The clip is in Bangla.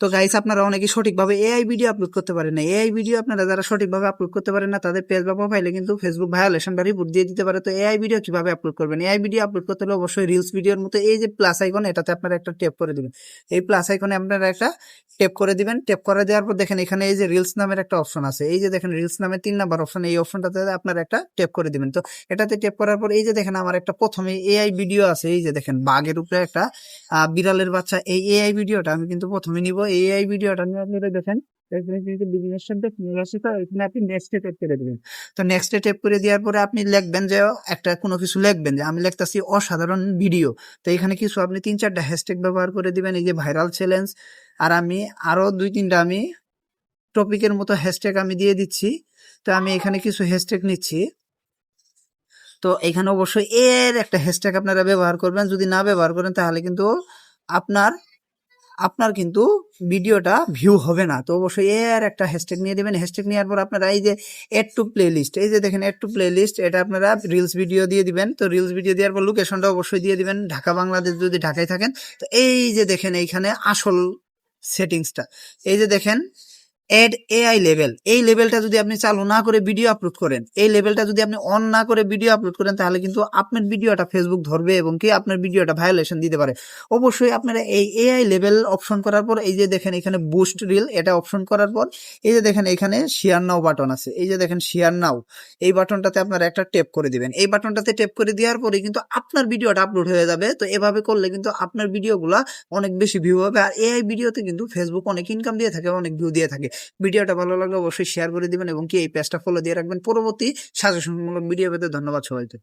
তো গাইস আপনারা অনেকে সঠিকভাবে এআই ভিডিও আপলোড করতে পারেন না। এআই ভিডিও আপনারা যারা সঠিকভাবে আপলোড করতে পারেন না, তাদের পেজ বা প্রোফাইলে কিন্তু ফেসবুক ভায়োলেশন বা রিপোর্ট দিয়ে দিতে পারে। তো এআই ভিডিও কীভাবে আপলোড করবেন? এআই ভিডিও আপলোড করতে হলে অবশ্যই রিলস ভিডিওর মতো এই যে প্লাস আইকন এটাতে আপনারা একটা টেপ করে দেবেন। এই প্লাস আইকনে আপনারা একটা টেপ করে দিবেন। টেপ করে দেওয়ার পর দেখেন এখানে এই যে রিলস নামের একটা অপশন আছে। এই যে দেখেন রিলস নামের তিন নাম্বার অপশন এই অপশনটাতে আপনারা একটা টেপ করে দিবেন। তো এটাতে টেপ করার পর এই যে দেখেন আমার একটা প্রথমে এআই ভিডিও আছে। এই যে দেখেন বাঘের উপরে একটা বিড়ালের বাচ্চা। এই এআই ভিডিওটা আমি কিন্তু প্রথমে নিব। এআই ভিডিওটা নিয়ে আপনারা দেখেন। এখানে আপনি নেক্সট টেপ করে তো টেপ করে দেওয়ার পরে আপনি লিখবেন যে একটা কোনো কিছু লিখবেন যে আমি লিখতেছি অসাধারণ ভিডিও তো এখানে কিছু আপনি তিন চারটা হ্যাশট্যাগ ব্যবহার করে দিবেন। এই যে ভাইরাল চ্যালেঞ্জ আর আমি আরও দুই তিনটা আমি টপিকের মতো হ্যাশট্যাগ আমি দিয়ে দিচ্ছি। তো আমি এখানে কিছু হ্যাশট্যাগ নিচ্ছি। তো এখানে অবশ্যই এর একটা হ্যাশট্যাগ আপনারা ব্যবহার করবেন। যদি না ব্যবহার করেন, তাহলে কিন্তু আপনার আপনার কিন্তু ভিডিওটা ভিউ হবে না। তো অবশ্যই এর একটা হ্যাশট্যাগ নিয়ে দেবেন। হ্যাশট্যাগ নেওয়ার পর আপনারা এই যে এড টু প্লে লিস্ট এই যে দেখেন এড টু প্লে লিস্ট এটা আপনারা রিলস ভিডিও দিয়ে দিবেন। তো রিলস ভিডিও দেওয়ার পর লোকেশনটা অবশ্যই দিয়ে দিবেন। ঢাকা, বাংলাদেশ যদি ঢাকায় থাকেন, তো এই যে দেখেন এইখানে আসল সেটিংসটা। এই যে দেখেন এড এআই লেভেল এই লেভেলটা যদি আপনি চালু না করে ভিডিও আপলোড করেন, এই লেভেলটা যদি আপনি অন না করে ভিডিও আপলোড করেন, তাহলে কিন্তু আপনার ভিডিওটা ফেসবুক ধরবে এবং কি আপনার ভিডিওটা ভায়োলেশন দিতে পারে। অবশ্যই আপনারা এই এআই লেভেল অপশন করার পর, এই যে দেখেন এখানে বুস্ট রিল এটা অপশন করার পর, এই যে দেখেন এখানে শেয়ার নাও বাটন আছে। এই যে দেখেন শেয়ার নাও এই বাটনটাতে আপনারা একটা টেপ করে দিবেন। এই বাটনটাতে টেপ করে দেওয়ার পরে কিন্তু আপনার ভিডিওটা আপলোড হয়ে যাবে। তো এভাবে করলে কিন্তু আপনার ভিডিওগুলা অনেক বেশি ভিউ হবে। আর এআই ভিডিওতে কিন্তু ফেসবুক অনেক ইনকাম দিয়ে থাকে, অনেক ভিউ দিয়ে থাকে। ভিডিওটা ভালো লাগলে অবশ্যই শেয়ার করে দিবেন এবং কি এই পেজটা ফলো দিয়ে রাখবেন। পরবর্তী সাজেশনমূলক ভিডিও পেতে ধন্যবাদ সবাইকে।